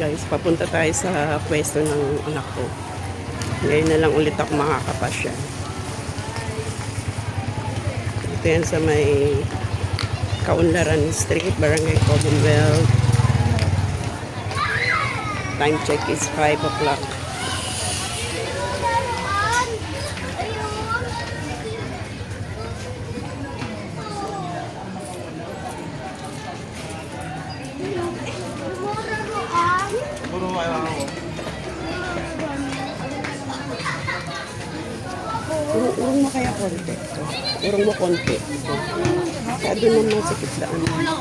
guys, papunta tayo sa pwesto ng anak ko. Ngayon na lang ulit ako makakapasya. Ito yan sa may Kaunlaran Street, Barangay Commonwealth. Time check is 5 o'clock. Urong, urong mo kaya konti. Urong mo konti. Kaya doon naman masikip daan mo.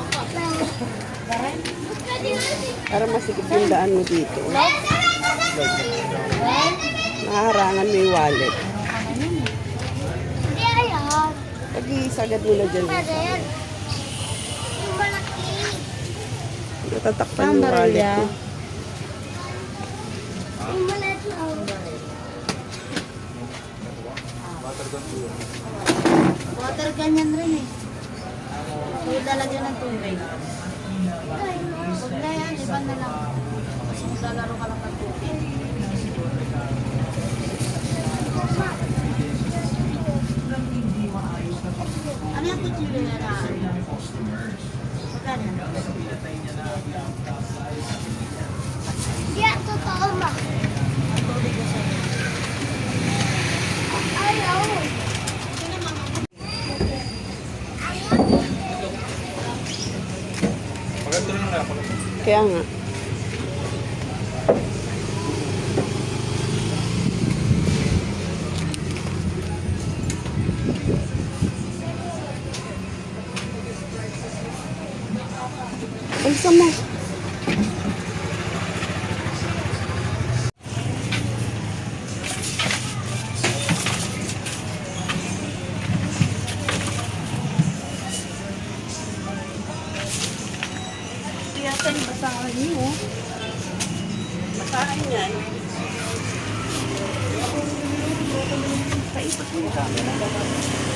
Para masikip yung daan mo dito. Nakaharangan mo yung wallet. Pag-isagad mo na dyan. Pader. Yung malaki. Natatakpan yung wallet mo. Yung maliit lang. Water ganyan rin eh. Huwag lalagyan ng tubig. Huwag na yan, iba na lang. Kasi maglalaro ka lang ng tubig. Ano yung kutsilyo na na? Magkano? Kaya nga. Ay, sama. Tayo basahan niyo. Masahin yan. Paikot mo yung camera.